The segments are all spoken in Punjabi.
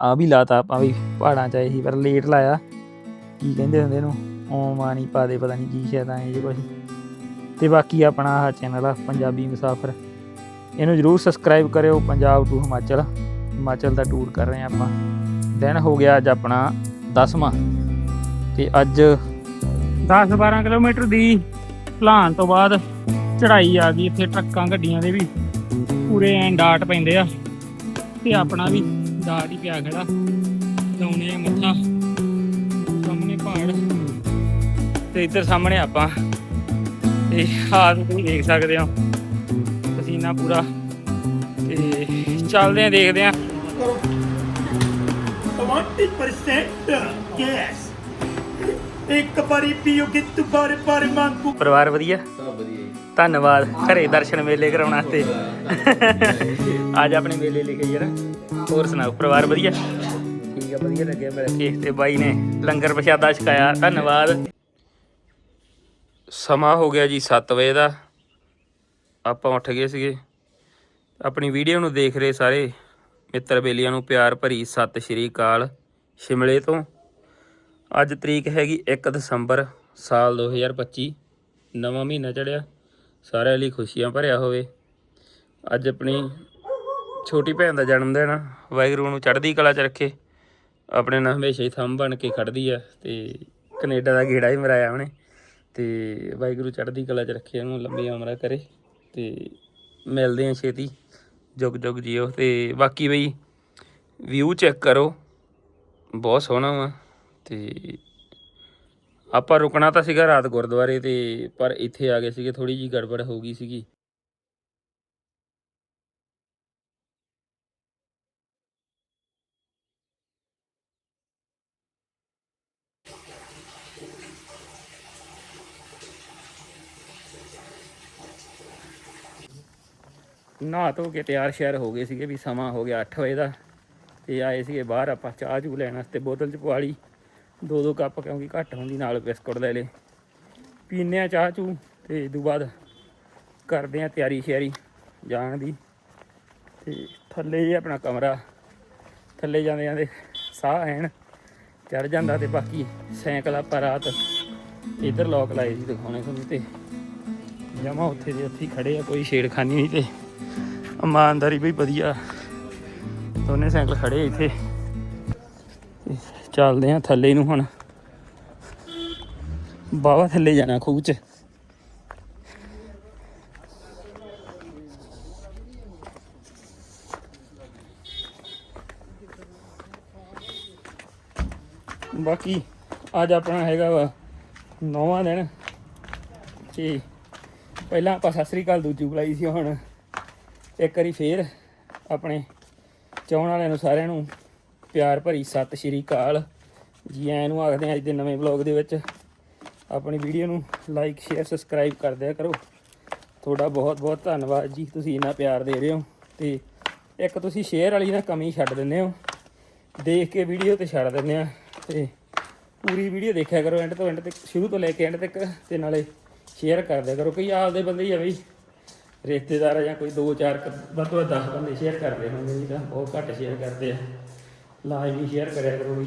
ਆ ਵੀ ਲਾਤਾ ਆਪਾਂ ਵੀ ਪਹਾੜਾਂ ਚ ਆਏ ਸੀ, ਪਰ ਲੇਟ ਲਾਇਆ। ਕੀ ਕਹਿੰਦੇ ਹੁੰਦੇ ਇਹਨੂੰ? ਓਮ ਆਣੀ ਪਾ ਦੇ, ਪਤਾ ਨਹੀਂ ਕੀ ਸ਼ਾਇਦ ਐਂ ਜੇ ਕੁਝ ਤੇ ਬਾਕੀ ਆਪਣਾ ਆਹ ਚੈਨਲ ਆ, ਪੰਜਾਬੀ ਮੁਸਾਫਰ। ਇਹਨੂੰ ਜਰੂਰ ਸਬਸਕ੍ਰਾਈਬ ਕਰਿਓ, ਪੰਜਾਬ ਟੂ ਹਿਮਾਚਲ। ਹਿਮਾਚਲ ਦਾ ਟੂਰ ਕਰ ਰਹੇ ਆ ਆਪਾਂ। ਦਿਨ ਹੋ ਗਿਆ ਅੱਜ ਆਪਣਾ 10ਵਾਂ ਤੇ ਅੱਜ 10-12 ਕਿਲੋਮੀਟਰ ਦੀ ਭਲਾਨ ਤੋਂ ਬਾਅਦ ਚੜਾਈ ਆ ਗਈ, ਇੱਥੇ ਟਰੱਕਾਂ, ਗੱਡੀਆਂ ਦੇ ਵੀ। ਪੂਰੇ ਐਂ ਡਾਟ ਪੈਂਦੇ ਆ। ਤੇ ਆਪਣਾ ਵੀ ਹੀ ਪਿਆ ਖੜਾ। ਲਾਉਣੇ ਆ ਮੱਥਾ। ਸਾਹਮਣੇ ਪਹਾੜ। ਤੇ ਇੱਧਰ ਸਾਹਮਣੇ ਆਪਾਂ। ਤੇ ਹਾਲ ਤੁਸੀਂ ਦੇਖ ਸਕਦੇ ਹੋ। ਪਸੀਨਾ ਪੂਰਾ। ਤੇ ਚੱਲਦੇ ਆ ਦੇਖਦੇ ਆ। 20% ਗੈਸ ਇੱਕ ਵਾਰੀ ਪੀਓਗੇ ਦੁਬਾਰੇ ਬਾਰੇ ਮੰਗੂ। ਪਰਿਵਾਰ ਵਧੀਆ? ਸਭ ਵਧੀਆ ਜੀ। ਧੰਨਵਾਦ। ਘਰੇ ਦਰਸ਼ਨ ਮੇਲੇ ਕਰਾਉਣ ਵਾਸਤੇ। ਅੱਜ ਆਪਣੇ ਮੇਲੇ ਲਿਖੇ ਯਾਰ ਹੋਰ ਸੁਣਾਓ? ਪਰਿਵਾਰ ਵਧੀਆ? ਠੀਕ ਆ ਵਧੀਆ ਲੱਗਿਆ ਮਿਲ ਕੇ ਤੇ ਬਾਈ ਨੇ ਲੰਗਰ ਪ੍ਰਸ਼ਾਦਾ ਛਕਾਇਆ ਧੰਨਵਾਦ। ਸਮਾਂ ਹੋ ਗਿਆ ਜੀ 7 ਵਜੇ ਦਾ। ਆਪਾਂ ਉੱਠ ਗਏ ਸੀਗੇ। ਆਪਣੀ ਵੀਡੀਓ ਨੂੰ ਦੇਖ ਰਹੇ ਸਾਰੇ ਮਿੱਤਰ ਬੇਲੀਆਂ ਨੂੰ ਪਿਆਰ ਭਰੀ ਸਤਿ ਸ਼੍ਰੀ ਅਕਾਲ ਸ਼ਿਮਲੇ ਤੋਂ। ਅੱਜ ਤਰੀਕ ਹੈਗੀ 1 ਦਸੰਬਰ ਸਾਲ 2025 ਨਵਾਂ ਮਹੀਨਾ ਚੜਿਆ। ਸਾਰਿਆਂ ਲਈ ਖੁਸ਼ੀਆਂ ਭਰਿਆ ਹੋਵੇ। ਅੱਜ ਆਪਣੀ ਛੋਟੀ ਭੈਣ ਦਾ ਜਨਮ ਦਿਨ ਆ। ਵਾਹਿਗੁਰੂ ਨੂੰ ਚੜ੍ਹਦੀ ਕਲਾ 'ਚ ਰੱਖੇ। ਆਪਣੇ ਨਾਲ ਹਮੇਸ਼ਾ ਹੀ ਥੰਮ ਬਣ ਕੇ ਖੜਦੀ ਆ ਤੇ ਕੈਨੇਡਾ ਦਾ ਗੇੜਾ ਹੀ ਮਰਾਇਆ ਉਹਨੇ। ਤੇ ਵਾਹਿਗੁਰੂ ਚੜ੍ਹਦੀ ਕਲਾ 'ਚ ਰੱਖੇ ਉਹਨੂੰ, ਲੰਬੀ ਉਮਰ ਕਰੇ ਤੇ ਮਿਲਦੇ ਆ ਛੇਤੀ। ਜੁਗ ਜੁਗ ਜਿਓ ਤੇ ਬਾਕੀ ਬਈ ਵਿਊ ਚੈੱਕ ਕਰੋ। ਬਹੁਤ ਸੋਹਣਾ ਵਾ ਤੇ ਆਪਾਂ ਰੁਕਣਾ ਤਾਂ ਸੀਗਾ ਰਾਤ ਗੁਰਦੁਆਰੇ ਤੇ, ਪਰ ਇੱਥੇ ਆ ਗਏ ਸੀਗੇ ਥੋੜੀ ਜੀ ਗੜਬੜ ਹੋ ਗਈ ਸੀਗੀ। ਨਹਾ ਧੋ ਕੇ ਤਿਆਰ ਸ਼ਿਆਰ ਹੋ ਗਏ ਸੀਗੇ ਵੀ ਸਮਾਂ ਹੋ ਗਿਆ 8 ਵਜੇ ਦਾ ਤੇ ਆਏ ਸੀਗੇ ਬਾਹਰ ਆਪਾਂ ਚਾਹ ਚੂ ਲੈਣ ਵਾਸਤੇ ਬੋਤਲ ਚ ਪਵਾ ਲਈ ਦੋ ਦੋ ਕੱਪ ਕਿਉਂਕਿ ਘੱਟ ਹੁੰਦੀ ਨਾਲ ਬਿਸਕੁਟ ਲੈ ਲੇ ਪੀਨੇ ਆ ਚਾਹ ਚੂ ਤੇ ਇਹ ਤੋਂ ਬਾਅਦ ਕਰਦੇ ਆ ਤਿਆਰੀ ਸ਼ਿਆਰੀ ਜਾਣ ਦੀ। ਤੇ ਥੱਲੇ ਹੀ ਆਪਣਾ ਕਮਰਾ, ਥੱਲੇ ਜਾਂਦੇ ਜਾਂਦੇ ਸਾਹ ਐਨ ਚੜ ਜਾਂਦਾ ਤੇ ਬਾਕੀ ਸਾਈਕਲ ਆਪਾਂ ਰਾਤ ਇਧਰ ਲੋਕ ਲਾਏ ਸੀ ਦਿਖਾਉਣੇ ਤੁਹਾਨੂੰ ਤੇ ਜਮਾ ਉੱਥੇ ਦੇ ਉੱਥੇ ਹੀ ਖੜੇ ਆ, ਕੋਈ ਛੇੜਖਾਨੀ ਨਹੀਂ ਤੇ ਇਮਾਨਦਾਰੀ ਵੀ ਵਧੀਆ। ਦੋਨੇ ਸਾਈਕਲ ਖੜੇ ਇੱਥੇ। ਚੱਲਦੇ ਆ ਥੱਲੇ ਨੂੰ ਹੁਣ। ਬਾਵਾ ਥੱਲੇ ਜਾਣਾ ਖੂਹ ਚ। ਬਾਕੀ ਅੱਜ ਆਪਣਾ ਹੈਗਾ ਵਾ ਨੌਵਾਂ ਦਿਨ। ਤੇ ਪਹਿਲਾਂ ਆਪਾਂ ਸਤਿ ਸ੍ਰੀ ਅਕਾਲ ਦੂਜੀ ਬੁਲਾਈ ਸੀ ਹੁਣ। ਇੱਕ ਵਾਰੀ ਫੇਰ ਆਪਣੇ ਚਾਹਣ ਵਾਲਿਆਂ ਨੂੰ ਸਾਰਿਆਂ ਨੂੰ ਪਿਆਰ ਭਰੀ ਸਤਿ ਸ਼੍ਰੀ ਅਕਾਲ। ਜੀ ਆਇਆਂ ਨੂੰ ਆਖਦੇ ਹਾਂ ਅੱਜ ਦੇ ਨਵੇਂ ਵਲੌਗ ਦੇ ਵਿੱਚ ਆਪਣੀ ਵੀਡੀਓ ਨੂੰ ਲਾਈਕ ਸ਼ੇਅਰ ਸਬਸਕ੍ਰਾਈਬ ਕਰ ਦਿਆ ਕਰੋ। ਤੁਹਾਡਾ ਬਹੁਤ ਬਹੁਤ ਧੰਨਵਾਦ ਜੀ, ਤੁਸੀਂ ਇੰਨਾ ਪਿਆਰ ਦੇ ਰਹੇ ਹੋ ਤੇ ਇੱਕ ਤੁਸੀਂ ਸ਼ੇਅਰ ਵਾਲੀ ਨਾ ਕਮੀ ਛੱਡ ਦਿੰਦੇ ਹੋ। ਦੇਖ ਕੇ ਵੀਡੀਓ ਤੇ ਛੱਡ ਦਿੰਦੇ ਆ ਤੇ ਪੂਰੀ ਵੀਡੀਓ ਦੇਖਿਆ ਕਰੋ ਐਂਡ ਤੋਂ ਐਂਡ ਤੱਕ, ਸ਼ੁਰੂ ਤੋਂ ਲੈ ਕੇ ਐਂਡ ਤੱਕ ਤੇ ਨਾਲੇ ਸ਼ੇਅਰ ਕਰ ਦਿਆ ਕਰੋ। ਕਈ ਆਪਦੇ ਬੰਦੇ ਹੀ ਆ ਬਈ। ਰਿਸ਼ਤੇਦਾਰ ਜਾਂ ਕੋਈ 2-4 ਵੱਧ ਤੋਂ ਵੱਧ 10 ਬੰਦੇ ਸ਼ੇਅਰ ਕਰਦੇ ਹੋਣਗੇ ਜੀ ਤਾਂ ਬਹੁਤ ਘੱਟ ਸ਼ੇਅਰ ਕਰਦੇ ਆ। ਲਾਜ਼ਮੀ ਸ਼ੇਅਰ ਕਰਿਆ ਕਰੋ ਵੀ।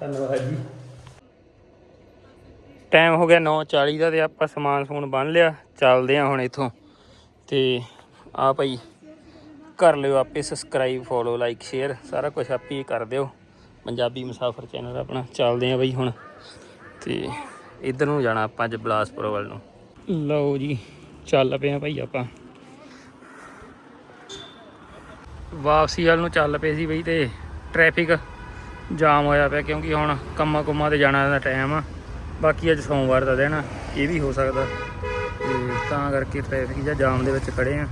ਧੰਨਵਾਦ ਜੀ। ਟਾਈਮ ਹੋ ਗਿਆ 9:40 ਦਾ ਤੇ ਆਪਾਂ ਸਮਾਨ ਸਮੂਨ ਬੰਨ ਲਿਆ। ਚੱਲਦੇ ਆ ਹੁਣ ਇੱਥੋਂ। ਤੇ ਆ ਭਾਈ, ਕਰ ਲਿਓ ਆਪੇ ਸਬਸਕ੍ਰਾਈਬ ਫੋਲੋ ਲਾਈਕ ਸ਼ੇਅਰ ਸਾਰਾ ਕੁਝ ਆਪੇ ਹੀ ਕਰ ਦਿਓ। ਪੰਜਾਬੀ ਮੁਸਾਫਰ ਚੈਨਲ ਆਪਣਾ। ਚੱਲਦੇ ਆ ਬਈ ਹੁਣ। ਤੇ ਇਧਰ ਨੂੰ ਜਾਣਾ ਆਪਾਂ ਅੱਜ ਬਲਾਸਪੁਰ ਵੱਲ ਨੂੰ। ਲਓ ਜੀ, ਚੱਲ ਪਏ ਆ ਭਾਈ ਆਪਾਂ। ਵਾਪਸੀ ਵੱਲ ਨੂੰ ਚੱਲ ਪਏ ਸੀ ਬਈ ਤੇ ਟ੍ਰੈਫਿਕ ਜਾਮ ਹੋਇਆ ਪਿਆ ਕਿਉਂਕਿ ਹੁਣ ਕੰਮਾਂ ਕੁਮਾਂ ਤੇ ਜਾਣਾ ਦਾ ਟਾਈਮ ਆ। ਬਾਕੀ ਅੱਜ ਸੋਮਵਾਰ ਦਾ ਦਿਨ ਆ, ਇਹ ਵੀ ਹੋ ਸਕਦਾ। ਤੇ ਤਾਂ ਕਰਕੇ ਟ੍ਰੈਫਿਕ ਜਾਂ ਜਾਮ ਦੇ ਵਿੱਚ ਖੜੇ ਆ।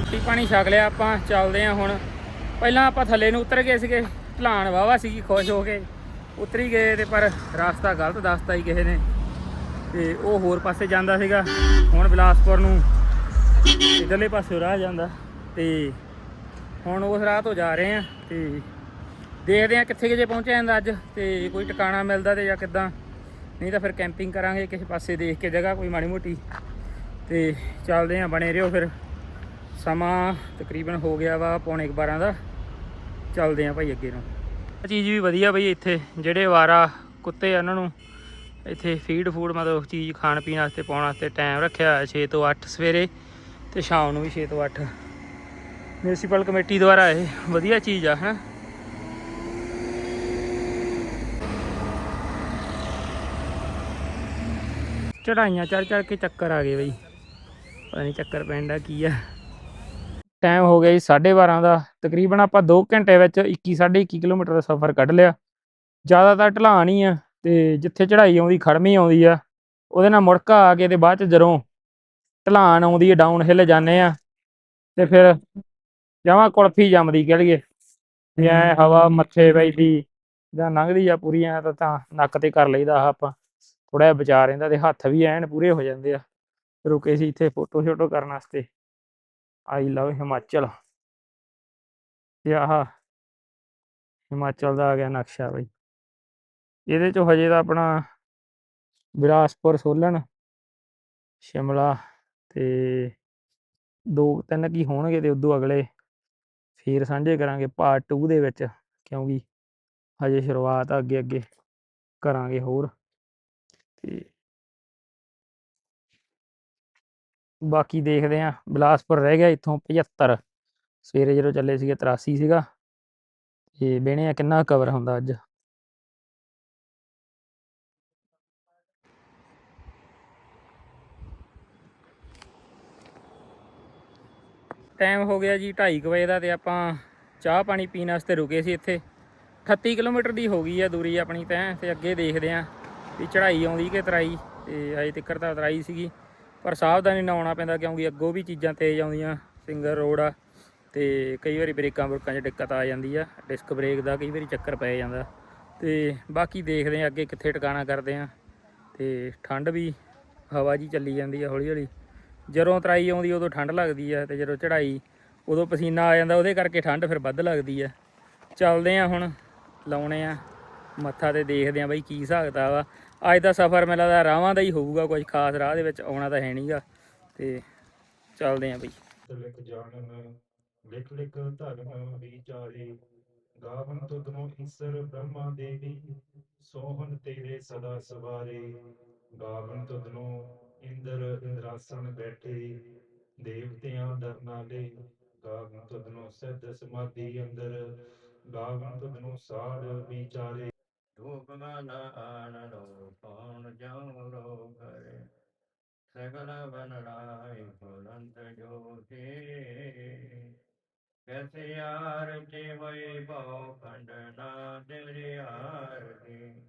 ਰੋਟੀ ਪਾਣੀ ਛਕ ਲਿਆ ਆਪਾਂ, ਚੱਲਦੇ ਆ ਹੁਣ। ਪਹਿਲਾਂ ਆਪਾਂ ਥੱਲੇ ਨੂੰ ਉਤਰ ਗਏ ਸੀਗੇ। ਢਲਾਣ ਵਾਵਾ ਸੀਗੀ, ਖੁਸ਼ ਹੋ ਕੇ। ਉਤਰੀ ਗਏ ਤੇ ਪਰ ਰਸਤਾ ਗਲਤ ਦੱਸਤਾ ਹੀ ਕਿਸੇ ਨੇ। ਤੇ ਉਹ ਹੋਰ ਪਾਸੇ ਜਾਂਦਾ ਸੀਗਾ, ਹੁਣ ਬਿਲਾਸਪੁਰ ਨੂੰ ਇਧਰਲੇ ਪਾਸੇ ਰਾਹ ਜਾਂਦਾ ਤੇ ਹੁਣ ਉਸ ਰਾਹ ਤੋਂ ਜਾ ਰਹੇ ਆ ਤੇ ਦੇਖਦੇ ਆ ਕਿੱਥੇ ਕੁ ਜੇ ਪਹੁੰਚਿਆ ਜਾਂਦਾ ਅੱਜ ਤੇ ਕੋਈ ਟਿਕਾਣਾ ਮਿਲਦਾ ਤੇ ਜਾਂ ਕਿੱਦਾਂ। ਨਹੀਂ ਤਾਂ ਫਿਰ ਕੈਂਪਿੰਗ ਕਰਾਂਗੇ ਕਿਸੇ ਪਾਸੇ ਦੇਖ ਕੇ ਜਗ੍ਹਾ ਕੋਈ ਮਾੜੀ ਮੋਟੀ ਤੇ ਚੱਲਦੇ ਆ ਬਣੇ ਰਹੋ ਫਿਰ। ਸਮਾਂ ਤਕਰੀਬਨ ਹੋ ਗਿਆ ਵਾ ਪੌਣੇ 12 ਦਾ। ਚੱਲਦੇ ਆ ਭਾਈ ਅੱਗੇ ਨੂੰ। ਚੀਜ਼ ਵੀ ਵਧੀਆ ਬਈ ਇੱਥੇ, ਜਿਹੜੇ ਵਾਰਾ ਕੁੱਤੇ ਆ ਉਹਨਾਂ ਨੂੰ ਇੱਥੇ ਫੀਡ ਫੂਡ ਮਤਲਬ ਚੀਜ਼ ਖਾਣ ਪੀਣ ਵਾਸਤੇ ਪਾਉਣ ਵਾਸਤੇ ਟਾਈਮ ਰੱਖਿਆ ਹੋਇਆ 6 ਤੋਂ 8 ਸਵੇਰੇ ਤੇ ਸ਼ਾਮ ਨੂੰ ਵੀ 6 ਤੋਂ 8 ਮਿਊਨਿਸਪਲ ਕਮੇਟੀ ਦੁਆਰਾ ਇਹ ਵਧੀਆ ਚੀਜ਼ ਆ, ਹੈ। ਚੜਾਈਆਂ ਚੜ ਚੜ ਕੇ ਚੱਕਰ ਆ ਗਏ ਬਈ। ਪਤਾ ਨਹੀਂ ਚੱਕਰ ਪੈਂਦਾ ਕੀ ਆ। ਟਾਈਮ ਹੋ ਗਿਆ ਜੀ 12:30 ਦਾ। ਤਕਰੀਬਨ ਆਪਾਂ 2 ਘੰਟੇ ਵਿੱਚ 21 21 ਕਿਲੋਮੀਟਰ ਦਾ ਸਫ਼ਰ ਕੱਢ ਲਿਆ। ਜ਼ਿਆਦਾਤਰ ਢਲਾਣ ਹੀ ਆ। ਤੇ ਜਿੱਥੇ ਚੜਾਈ ਆਉਂਦੀ ਖੜਮੀ ਆਉਂਦੀ ਆ ਉਹਦੇ ਨਾਲ ਮੁੜਕਾ ਆ ਕੇ ਤੇ ਬਾਅਦ ਚ ਜਦੋਂ ਢਲਾਣ ਆਉਂਦੀ ਹੈ ਡਾਊਨ ਹਿੱਲ ਜਾਂਦੇ ਆ ਤੇ ਫਿਰ ਜਮਾਂ ਕੁਲਫੀ ਜੰਮਦੀ ਕਹਿ ਲਈਏ ਵੀ ਐ ਹਵਾ ਮੱਥੇ ਵੱਜਦੀ ਜਾਂ ਲੰਘਦੀ ਆ ਪੂਰੀ ਐ ਤਾਂ ਤਾਂ ਨੱਕ ਤੇ ਕਰ ਲਈਦਾ ਆਪਾਂ ਥੋੜਾ ਜਿਹਾ ਬਚਾ ਰਹਿੰਦਾ ਤੇ ਹੱਥ ਵੀ ਐਨ ਪੂਰੇ ਹੋ ਜਾਂਦੇ ਆ ਰੁਕੇ ਸੀ ਇੱਥੇ ਫੋਟੋ ਸ਼ੋਟੋ ਕਰਨ ਵਾਸਤੇ ਆਈ ਲਵ ਹਿਮਾਚਲ ਤੇ ਆਹ ਹਿਮਾਚਲ ਦਾ ਆ ਗਿਆ ਨਕਸ਼ਾ ਬਈ। ਇਹਦੇ ਚੋਂ ਹਜੇ ਤਾਂ ਆਪਣਾ ਬਿਲਾਸਪੁਰ ਸੋਲਣ ਸ਼ਿਮਲਾ ਤੇ ਦੋ ਤਿੰਨ ਕੀ ਹੋਣਗੇ ਤੇ ਉਦੋਂ ਅਗਲੇ ਫੇਰ ਸਾਂਝੇ ਕਰਾਂਗੇ ਪਾਰਟ 2 ਦੇ ਵਿੱਚ, ਕਿਉਂਕਿ ਹਜੇ ਸ਼ੁਰੂਆਤ ਆ ਅੱਗੇ ਅੱਗੇ ਕਰਾਂਗੇ ਹੋਰ ਤੇ ਬਾਕੀ ਦੇਖਦੇ ਆਂ ਬਿਲਾਸਪੁਰ ਰਹਿ ਗਿਆ ਇੱਥੋਂ 75 ਸਵੇਰੇ ਜਦੋਂ ਚੱਲੇ ਸੀਗੇ 83 ਸੀਗਾ, ਤੇ ਬਹਿਣੇ ਆ ਕਿੰਨਾ ਕਵਰ ਹੁੰਦਾ ਅੱਜ। ਟਾਈਮ ਹੋ ਗਿਆ ਜੀ 2:30 ਵਜੇ ਦਾ ਤੇ ਆਪਾਂ ਚਾਹ ਪਾਣੀ ਪੀਣ ਵਾਸਤੇ ਰੁਕੇ ਸੀ ਇੱਥੇ। 38 ਕਿਲੋਮੀਟਰ ਦੀ ਹੋ ਗਈ ਆ ਦੂਰੀ ਆਪਣੀ ਤੈਂ ਤੇ ਅੱਗੇ ਦੇਖਦੇ ਆਂ ਵੀ ਚੜ੍ਹਾਈ ਆਉਂਦੀ ਕਿ ਤਰਾਈ ਤੇ ਅਜੇ ਤੱਕਰ ਤਾਂ ਤਰਾਈ ਸੀਗੀ। ਪਰ ਸਾਵਧਾਨੀ ਨਾਲ ਆਉਣਾ ਪੈਂਦਾ ਕਿਉਂਕਿ ਅੱਗੋਂ ਵੀ ਚੀਜ਼ਾਂ ਤੇਜ਼ ਆਉਂਦੀਆਂ ਸਿੰਗਰ ਰੋਡ ਆ ਤੇ ਕਈ ਵਾਰੀ ਬ੍ਰੇਕਾਂ ਬਰੂਕਾਂ 'ਚ ਦਿੱਕਤ ਆ ਜਾਂਦੀ ਆ, ਡਿਸਕ ਬ੍ਰੇਕ ਦਾ ਕਈ ਵਾਰੀ ਚੱਕਰ ਪੈ ਜਾਂਦਾ। ਤੇ ਬਾਕੀ ਦੇਖਦੇ ਆਂ ਅੱਗੇ ਕਿੱਥੇ ਟਿਕਾਣਾ ਕਰਦੇ ਆਂ ਤੇ ਠੰਡ ਵੀ ਹਵਾ ਜੀ ਚੱਲੀ ਜਾਂਦੀ ਆ ਹੌਲੀ ਹੌਲੀ ਜਦੋਂ ਤਰਾਈ ਆਉਂਦੀ ਉਦੋਂ ਠੰਡ ਲੱਗਦੀ ਆ ਤੇ ਜਦੋਂ ਚੜਾਈ ਉਦੋਂ ਪਸੀਨਾ ਆ ਜਾਂਦਾ, ਉਹਦੇ ਕਰਕੇ ਠੰਡ ਫਿਰ ਵੱਧ ਲੱਗਦੀ ਆ। ਚੱਲਦੇ ਆ ਹੁਣ, ਲਾਉਣੇ ਆ। ਮੱਥਾ ਤੇ ਦੇਖਦੇ ਆ ਬਈ ਕੀ ਹਿਸਾਬ ਕਿਤਾਬ ਅੱਜ ਦਾ ਸਫ਼ਰ ਮੈਨੂੰ ਲੱਗਦਾ ਰਾਵਾਂ ਦਾ ਹੀ ਹੋਊਗਾ, ਕੁਝ ਖਾਸ ਰਾਹ ਦੇ ਵਿੱਚ ਆਉਣਾ ਤਾਂ ਹੈ ਨਹੀਂਗਾ ਤੇ ਚੱਲਦੇ ਆ ਬਈ। ਲਿਖ ਜਾਣਨ ਲਿਖ ਲਿਖ ਧਰਮ ਵਿਚਾਰੇ ਗਾਵਨ ਤੁਧਨੋ ਈਸਰ ਬ੍ਰਹਮਾ ਦੇਵੀ, ਸੋਹਣ ਤੇਰੇ ਸਦਾ ਸਵਾਰੇ। ਗਾਵਨ ਤੁਧਨੋ ਇੰਦਰ ਇੰਦਰਾਸਣ ਬੈਠੇ ਦੇਵਤਿਆਂ ਦਰ ਗਾਵਨ ਤੁਧਨੋ ਸਿੱਧ ਸਮਾਧੀ ਅੰਦਰ ਗਾਵਨ ਤੁਧਨੋ ਸਾਧ ਵਿਚਾਰੇ। ਧੂਪ ਮਨ ਆਨੰਦੋ ਕੌਣ ਜਾਉ ਰੋ ਕਰੇ ਸਗਲ ਬਨ ਰਾਏ ਫੁਲੰਤ ਜੋਤੀ ਕੈਸੇ ਯਾਰ ਕੇ ਹੋਏ ਬਹੁ ਖੰਡ ਨਾ ਤੇਰੇ ਆਰਤੀ